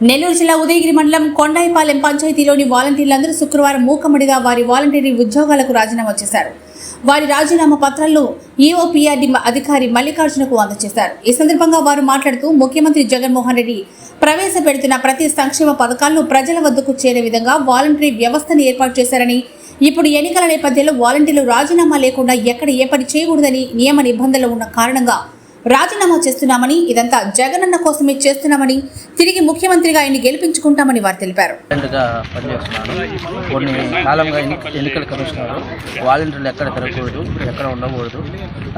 నెల్లూరు జిల్లా ఉదయగిరి మండలం కొండాయిపాలెం పంచాయతీలోని వాలంటీర్లందరూ శుక్రవారం మూకమ్మడిగా వారి వాలంటీరీ ఉద్యోగాలకు రాజీనామా చేశారు. వారి రాజీనామా పత్రాలను ఈఓపీఆర్డీ అధికారి మల్లికార్జునకు అందజేశారు. ఈ సందర్భంగా వారు మాట్లాడుతూ ముఖ్యమంత్రి జగన్మోహన్ రెడ్డి ప్రవేశపెడుతున్న ప్రతి సంక్షేమ పథకాలను ప్రజల వద్దకు చేరే విధంగా వాలంటరీ వ్యవస్థను ఏర్పాటు చేశారని ఇప్పుడు ఎన్నికల నేపథ్యంలో వాలంటీర్లు రాజీనామా లేకుండా ఎక్కడ ఏ పని చేయకూడదని నియమ నిబంధనలు ఉన్న కారణంగా రాజీనామా చేస్తున్నామని ఇదంతా జగనన్న కోసమే చేస్తున్నామని తిరిగి ముఖ్యమంత్రిగా ఆయన్ని గెలిపించుకుంటామని వారు తెలిపారు. కొన్ని కాలంగా ఎన్నికల కమిషనర్ వాలంటీర్లు ఎక్కడ తిరగకూడదు ఎక్కడ ఉండకూడదు.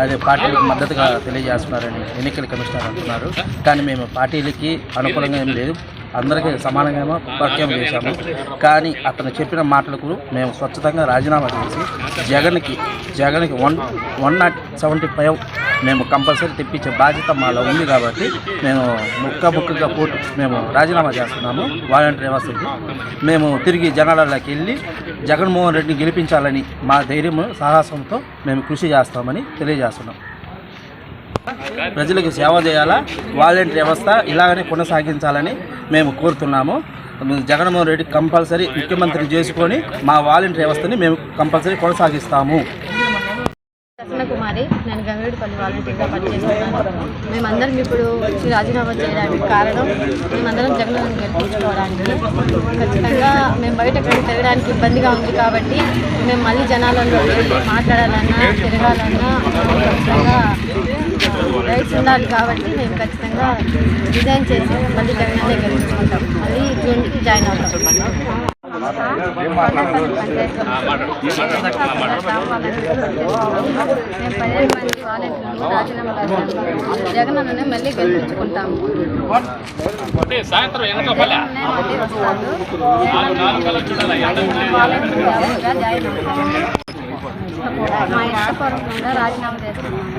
అదే పార్టీలకు మద్దతుగా తెలియజేస్తున్నారని ఎన్నికల కమిషనర్ అంటున్నారు కానీ మేము పార్టీలకి అనుకూలంగా ఏం లేదు. అందరికీ సమానంగా పరిచయం చేశాము. కానీ అతను చెప్పిన మాటలకు మేము స్వచ్ఛతంగా రాజీనామా చేసి జగన్కి జగన్కి one one nought seventy five మేము కంపల్సరీ తెప్పించే బాధ్యత మాలో ఉంది కాబట్టి మేము ముక్క ముక్కగా పోటు మేము రాజీనామా చేస్తున్నాము వాలంటీర్ వ్యవస్థకి మేము తిరిగి జనాలలోకి వెళ్ళి జగన్మోహన్ రెడ్డిని గెలిపించాలని మా ధైర్యం సాహసంతో మేము కృషి చేస్తామని తెలియజేస్తున్నాం. ప్రజలకు సేవ చేయాలా? వాలంటీర్ వ్యవస్థ ఇలాగనే కొనసాగించాలని మేము కోరుతున్నాము. జగన్మోహన్ రెడ్డి కంపల్సరీ ముఖ్యమంత్రి చేసుకొని మా వాలంటీర్ వ్యవస్థని మేము కంపల్సరీ కొనసాగిస్తాము. కుమారి నేను గంగరెడ్డిపల్లి వాలంటీర్గా పనిచేస్తున్నాను. మేమందరం ఇప్పుడు వచ్చి రాజీనామా చేయడానికి కారణం మేమందరం జగన్ గెలిపించుకోవడానికి. ఖచ్చితంగా మేము బయట తిరగడానికి ఇబ్బందిగా ఉంది కాబట్టి మేము మళ్ళీ జనాలలో మాట్లాడాలన్నా తిరగాలన్నా ఖచ్చితంగా రైట్స్ ఉండాలి కాబట్టి మేము ఖచ్చితంగా డిజైన్ చేసి మళ్ళీ జగన్ గెలిపించుకుంటాం. మళ్ళీ జూన్కి జాయిన్ అవుతాం. పదిహేను మంది వాలంటీర్లు రాజీనామా జగన్ అన్ననే మళ్ళీ గెలిపించుకుంటాము సాయంత్రం వాలంటీర్గా జాయిన్ అవుతాము మా ఇష్టపూర్వకంగా రాజీనామా చేస్తున్నాము